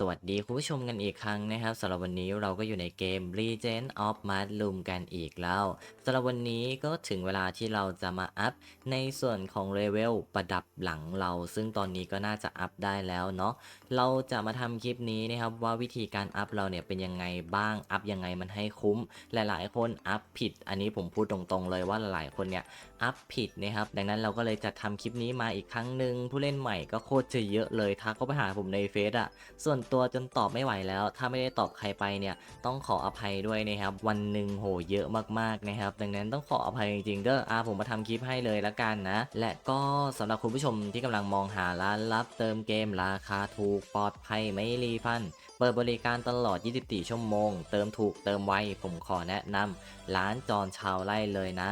สวัสดีคุณผู้ชมกันอีกครั้งนะครับสำหรับวันนี้เราก็อยู่ในเกม Legend of Mushroom กันอีกแล้วสำหรับวันนี้ก็ถึงเวลาที่เราจะมาอัพในส่วนของเลเวลประดับหลังเรา ซึ่งตอนนี้ก็น่าจะอัพได้แล้วเนาะเราจะมาทำคลิปนี้นะครับว่าวิธีการอัพเราเนี่ยเป็นยังไงบ้างอัพยังไงมันให้คุ้ม หลายๆ คนอัพผิด อันนี้ผมพูดตรงๆเลยว่าหลายๆคนเนี่ยอัพผิดนะครับดังนั้นเราก็เลยจะทำคลิปนี้มาอีกครั้งหนึ่งผู้เล่นใหม่ก็โคตรจะเยอะเลยทักเข้าไปหาผมในเฟซอะส่วนตัวจนตอบไม่ไหวแล้ว ถ้าไม่ได้ตอบใครไปเนี่ยต้องขออภัยด้วยนะครับ วันหนึ่งโหเยอะมากๆนะครับ ดังนั้นต้องขออภัยจริงๆเด้อาผมมาทำคลิปให้เลยละกันนะ และก็สำหรับคุณผู้ชมที่กำลังมองหาร้านรับเติมเกมราคาถูกปลอดภัยไม่รีฟัน เปิดบริการตลอด 24 ชั่วโมง เติมถูกเติมไวผมขอแนะนำร้านจอนชาวไร่เลยนะ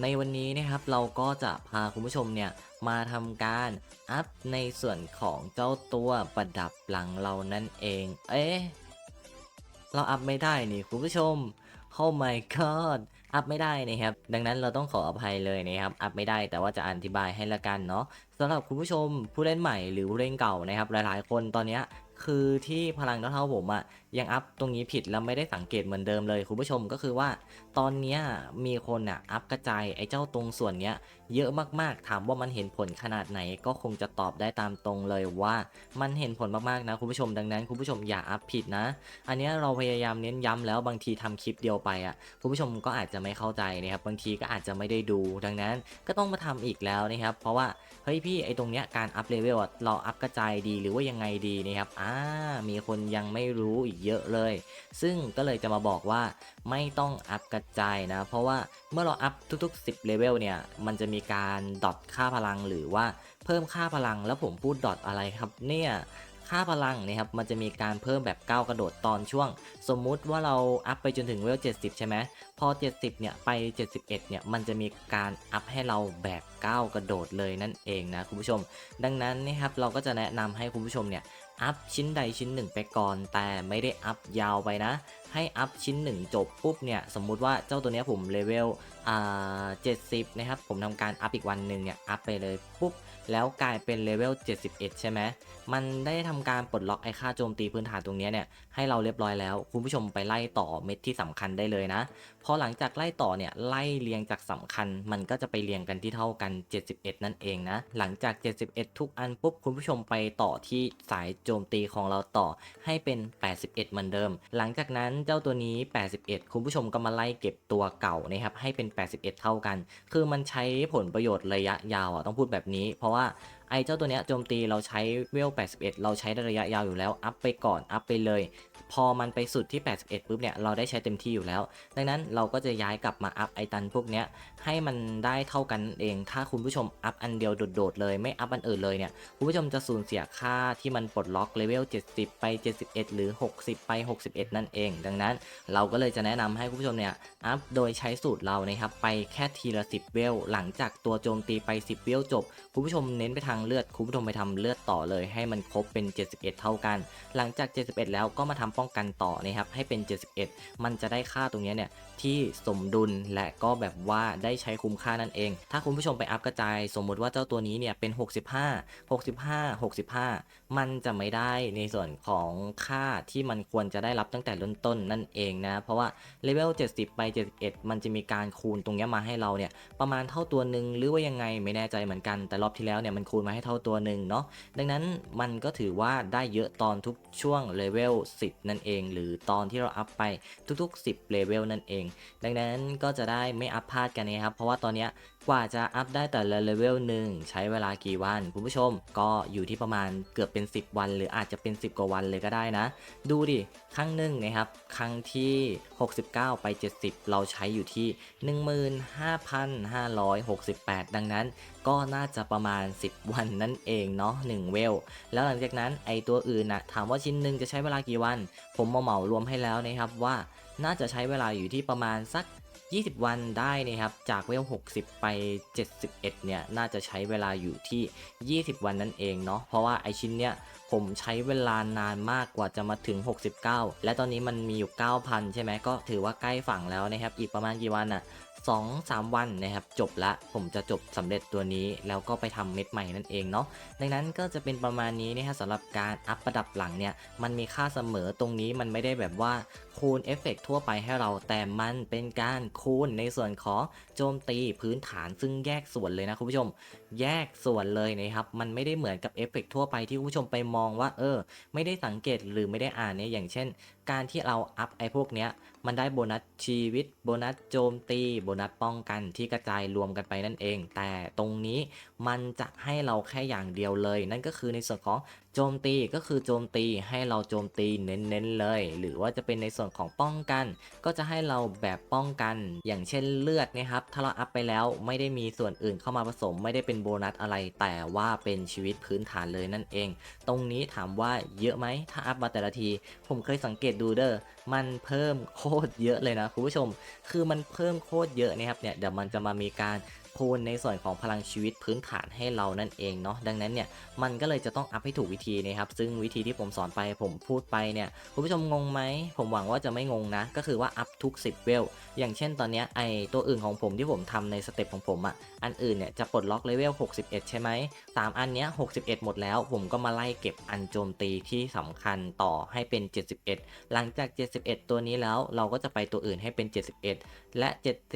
ในวันนี้นะครับเราก็จะพาคุณผู้ชมเนี่ยมาทำการอัพในส่วนของเจ้าตัวประดับหลังเรานั่นเอง เอ๊ะเราอัพไม่ได้นี่คุณผู้ชม Oh my god อัพไม่ได้นะครับ ดังนั้นเราต้องขออภัยเลยนะครับ อัพไม่ได้แต่ว่าจะอธิบายให้ละกันเนาะสำหรับคุณผู้ชมผู้เล่นใหม่หรือผู้เล่นเก่านะครับ หลายๆ คนตอนนี้ คือที่พลังเท่าๆผมอะยังอัพตรงนี้ผิดแล้วไม่ได้สังเกตเหมือนเดิมเลยคุณผู้ชมก็คือว่า ตอนเนี้ยมีคนอะอัพกระจายไอ้เจ้าตรงส่วนเนี้ย เยอะมากๆ ถามว่ามันเห็นผลขนาดไหนก็คงจะตอบได้ตามตรงเลยว่ามันเห็นผลมากๆนะคุณผู้ชมดังนั้นคุณผู้ชมอย่าอัพผิดนะ อันนี้เราพยายามเน้นย้ำแล้วบางทีทำคลิปเดียวไปอะคุณผู้ชมก็อาจจะไม่เข้าใจนะครับบางทีก็อาจจะไม่ได้ดู ดังนั้นก็ต้องมาทำอีกแล้วนะครับเพราะว่าเฮ้ยพี่ไอ้ตรงเนี้ยการอัพเลเวลเราอัพกระจายดีหรือว่ายังไงดีนะครับอ่ามีคนยังไม่รู้อีกเยอะเลย ซึ่งก็เลยจะมาบอกว่าไม่ต้องอัพกระจายนะ เพราะว่าเมื่อเราอัพทุกๆ 10เลเวลเนี่ยมันจะมีการดอทค่าพลังหรือว่าเพิ่มค่าพลังแล้วผมพูดดอทอะไรครับเนี่ยค่าพลังนะครับมันจะมีการเพิ่มแบบก้าวกระโดดตอนช่วง สมมุติว่าเราอัพไปจนถึงเวล 70 ใช่ไหมพอ 70 เนี่ยไป 71 เนี่ยมันจะมีการอัพให้เราแบบก้าวกระโดดเลยนั่นเองนะคุณผู้ชม ดังนั้นนะครับเราก็จะแนะนำให้คุณผู้ชมเนี่ยอัพชิ้นใดชิ้นหนึ่งไปก่อนแต่ไม่ได้อัพยาวไปนะ ให้อัพชิ้นหนึ่งจบปุ๊บเนี่ยสมมุติว่าเจ้าตัวนี้ผมเลเวลอ่า70นะครับผมทำการอัพอีกวันหนึ่งเนี่ยอัพไปเลยปุ๊บแล้วกลายเป็นเลเวล71 ใช่ไหมมันได้ทำการปลดล็อกไอ้ค่าโจมตีพื้นฐานตรงนี้เนี่ยให้เราเรียบร้อยแล้ว คุณผู้ชมไปไล่ต่อเม็ดที่สำคัญได้เลยนะพอหลังจากไล่ต่อเนี่ยไล่เรียงจากสำคัญ มันก็จะไปเรียงกันที่เท่ากัน 71 นั่นเองนะหลังจาก 71 ทุกอันปุ๊บคุณผู้ชมไปต่อที่สายโจมตีของเราต่อให้เป็น 81 เหมือนเดิม หลังจากนั้นเจ้าตัวนี้ 81 คุณผู้ชมก็มาไล่เก็บตัวเก่านะครับให้เป็น 81 เท่ากัน คือมันใช้ผลประโยชน์ระยะยาวอะต้องพูดแบบนี้ เพราะว่าไอ้เจ้าตัวเนี้ยโจมตีเราใช้เวล 81 เราใช้ได้ระยะยาวอยู่แล้ว อัพไปก่อน อัพไปเลย พอมันไปสุดที่ 81ปุ๊บเนี่ยเราได้ใช้เต็มที่อยู่แล้ว ดังนั้นเราก็จะย้ายกลับมาอัพไอตันพวกเนี้ยให้มันได้เท่ากันเอง ถ้าคุณผู้ชมอัพอันเดียวโดดๆเลยไม่อัพอันอื่นเลยเนี่ยคุณผู้ชมจะสูญเสียค่าที่มันปลดล็อกเลเวล 70 ไป 71 หรือ 60 ไป 61 นั่นเอง ดังนั้นเราก็เลยจะแนะนำให้คุณผู้ชมเนี่ยอัพโดยใช้สูตรเรานะครับไปแค่ทีละ 10 เวล หลังจากตัวโจมตีไป 10 เวลจบ คุณผู้ชมเน้นไปทางเลือดคุณผู้ชมไปทำเลือดต่อเลยให้มันครบเป็น 71 เท่ากัน หลังจาก 71 แล้วก็มาทำป้องกันต่อนะครับให้เป็น 71 มันจะได้ค่าตรงนี้เนี่ยที่สมดุลและก็แบบว่าได้ใช้คุ้มค่านั่นเอง ถ้าคุณผู้ชมไปอัพกระจาย สมมุติว่าเจ้าตัวนี้เนี่ยเป็น 65 65 65 มันจะไม่ได้ในส่วนของค่าที่มันควรจะได้รับตั้งแต่เริ่มต้นนั่นเองนะเพราะว่าเลเวล70 ไป 71 มันจะมีการคูณตรงนี้มาให้เราเนี่ยประมาณเท่าตัวหนึ่งหรือว่ายังไงไม่แน่ใจเหมือนกันแต่รอบที่แล้วเนี่ยมันคูณมาให้เท่าตัวหนึ่งเนาะดังนั้นมันก็ถือว่าได้เยอะตอนทุกช่วงเลเวล10นั่นเอง หรือตอนที่เราอัพไปทุกๆ 10เลเวลนั่นเอง ดังนั้นก็จะได้ไม่อัพพลาดกันนะครับ เพราะว่าตอนเนี้ยกว่าจะอัพได้แต่ละเลเวลหนึ่งใช้เวลากี่วัน คุณผู้ชม ก็อยู่ที่ประมาณเกือบเป็น 10 วัน หรืออาจจะเป็น 10 กว่าวันเลยก็ได้นะ ดูดิ ครั้งหนึ่งนะครับ ครั้งที่ 69 ไป 70 เราใช้อยู่ที่ 15,568 ดังนั้นก็น่าจะประมาณ 10 วันนั่นเองเนาะ1เวล แล้วหลังจากนั้นไอตัวอื่นนะถามว่าชิ้นหนึ่งจะใช้เวลากี่วัน ผมมาเหมารวมให้แล้วนะครับว่าน่าจะใช้เวลาอยู่ที่ประมาณสัก 20 วันได้นะครับ จากเวล 60 ไป 71 เนี่ย น่าจะใช้เวลาอยู่ที่ 20 วันนั่นเองเนาะ เพราะว่าไอชิ้นเนี่ย ผมใช้เวลานานมากกว่าจะมาถึง 69 และตอนนี้มันมีอยู่ 9,000 ใช่ไหมก็ถือว่าใกล้ฝั่งแล้วนะครับ อีกประมาณกี่วันอะ2-3วันนะครับจบละผมจะจบสำเร็จตัวนี้แล้วก็ไปทำเม็ดใหม่นั่นเองเนาะดังนั้นก็จะเป็นประมาณนี้นะฮะสำหรับการอัพประดับหลังเนี่ยมันมีค่าเสมอตรงนี้มันไม่ได้แบบว่าคูณเอฟเฟกต์ทั่วไปให้เราแต่มันเป็นการคูณในส่วนของโจมตีพื้นฐานซึ่งแยกส่วนเลยนะคุณผู้ชม แยกส่วนเลยนะครับ มันไม่ได้เหมือนกับเอฟเฟกต์ทั่วไปที่คุณผู้ชมไปมองว่าเออ ไม่ได้สังเกตหรือไม่ได้อ่านเนี่ยอย่างเช่นการที่เราอัพไอ้พวกเนี้ยมันได้โบนัสชีวิต โบนัสโจมตี โบนัสป้องกันที่กระจายรวมกันไปนั่นเอง แต่ตรงนี้มันจะให้เราแค่อย่างเดียวเลย นั่นก็คือในส่วนของโจมตีก็คือโจมตีให้เราโจมตีเน้นๆเลย หรือว่าจะเป็นในส่วนของป้องกัน ก็จะให้เราแบบป้องกัน อย่างเช่นเลือดนะครับถ้าเราอัพไปแล้วไม่ได้มีส่วนอื่นเข้ามาผสม ไม่ได้เป็นโบนัสอะไร แต่ว่าเป็นชีวิตพื้นฐานเลยนั่นเอง ตรงนี้ถามว่าเยอะไหมถ้าอัพมาแต่ละที ผมเคยสังเกตดูเดอร์มันเพิ่มโคตรเยอะเลยนะคุณผู้ชม คือมันเพิ่มโคตรเยอะนะครับเนี่ยเดี๋ยวมันจะมามีการ คูณในส่วนของพลังชีวิตพื้นฐานให้เรานั่นเองเนาะดังนั้นเนี่ยมันก็เลยจะต้องอัพให้ถูกวิธีนะครับซึ่งวิธีที่ผมสอนไปผมพูดไปเนี่ยคุณผู้ชมงงไหมผมหวังว่าจะไม่งงนะ ก็คือว่าอัพทุก 10 เวล อย่างเช่นตอนนี้ไอตัวอื่นของผมที่ผมทำในสเต็ปของผมอะ่ะอันอื่นเนี่ยจะปลดล็อกเลเวล 61 ใช่ไหมสามอันเนี้ย 61 หมดแล้ว ผมก็มาไล่เก็บอันโจมตีที่สำคัญต่อให้เป็น 71 หลังจาก 71 ตัวนี้แล้วเราก็จะไปตัวอื่นให้เป็น 71 และ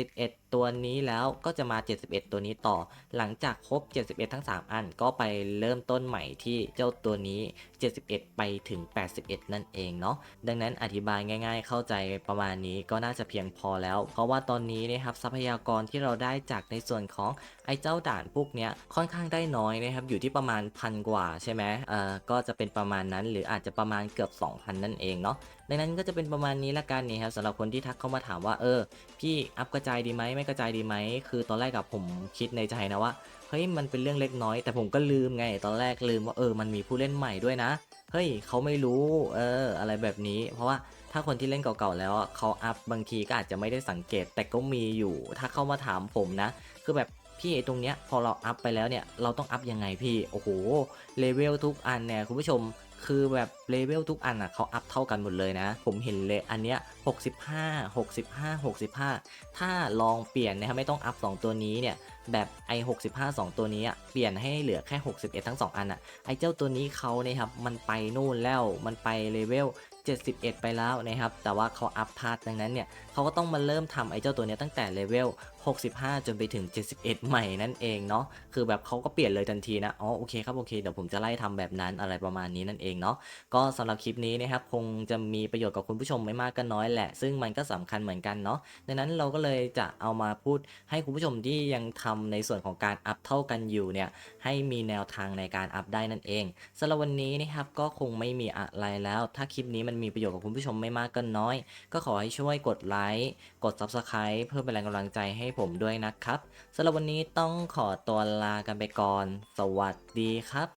71 ตัวนี้แล้วก็จะมา 71ตัวนี้ต่อ หลังจากครบ 71 ทั้ง 3 อันก็ไปเริ่มต้นใหม่ที่เจ้าตัวนี้ 71 ไปถึง 81 นั่นเองเนาะดังนั้นอธิบายง่าย ๆ เข้าใจประมาณนี้ก็น่าจะเพียงพอแล้ว เพราะว่าตอนนี้นะครับทรัพยากรที่เราได้จากในส่วนของไอ้เจ้าด่านพวกเนี้ยค่อนข้างได้น้อยนะครับอยู่ที่ประมาณพันกว่าใช่ไหมเอ่อก็จะเป็นประมาณนั้นหรืออาจจะประมาณเกือบ 2,000 นั่นเองเนาะดังนั้นก็จะเป็นประมาณนี้ละกันนี่ครับสำหรับคนที่ทักเข้ามาถามว่าเออ พี่อัพกระจายดีไหมไม่กระจายดีไหมคือตอนแรกกับผมคิดในใจนะว่าเฮ้ยมันเป็นเรื่องเล็กน้อย แต่ผมก็ลืมไง ตอนแรกลืมว่าเออมันมีผู้เล่นใหม่ด้วยนะเฮ้ยเขาไม่รู้เอออะไรแบบนี้ เพราะว่าถ้าคนที่เล่นเก่าๆแล้วเขาอัพบางทีก็อาจจะไม่ได้สังเกต แต่ก็มีอยู่ ถ้าเข้ามาถามผมนะ คือแบบพี่ไอ้ตรงเนี้ยพอเราอัพไปแล้วเนี่ยเราต้องอัพยังไงพี่โอ้โหเลเวลทุกอันเนี่ยคุณผู้ชมคือแบบเลเวลทุกอันอะเขาอัพเท่ากันหมดเลยนะ ผมเห็นเลยอันเนี้ย65 65 65 ถ้าลองเปลี่ยนนะครับไม่ต้องอัพ 2 ตัวนี้เนี่ย แบบไอ65 2 ตัวนี้เปลี่ยนให้เหลือแค่ 61 ทั้ง 2 อันอะไอเจ้าตัวนี้เขาเนี่ยครับมันไปนู่นแล้วมันไปเลเวล71 ไปแล้วนะครับ แต่ว่าเขาอัพพาร์ทดังนั้นเนี่ยเขาก็ต้องมาเริ่มทำไอ้เจ้าตัวนี้ตั้งแต่เลเวล 65 จนไปถึง 71 ใหม่นั่นเองเนาะ คือแบบเขาก็เปลี่ยนเลยทันทีนะ อ๋อ โอเคครับ โอเค เดี๋ยวผมจะไล่ทำแบบนั้นอะไรประมาณนี้นั่นเองเนาะก็สำหรับคลิปนี้นะครับคงจะมีประโยชน์กับคุณผู้ชมไม่มากก็น้อยแหละ ซึ่งมันก็สำคัญเหมือนกันเนาะดังนั้นเราก็เลยจะเอามาพูดให้คุณผู้ชมที่ยังทำในส่วนของการอัพเท่ากันอยู่เนี่ยให้มีแนวทางในการอัพได้นั่นเองสำหรับวันนี้นะครับก็คงไม่มีอะไรแล้ว ถ้าคลิปนี้มันมีประโยชน์กับคุณผู้ชมไม่มากก็น้อย ก็ขอให้ช่วยกดไลค์กด Subscribe เพื่อเป็นแรงกำลังใจให้ผมด้วยนะครับสำหรับวันนี้ต้องขอตัวลากันไปก่อน สวัสดีครับ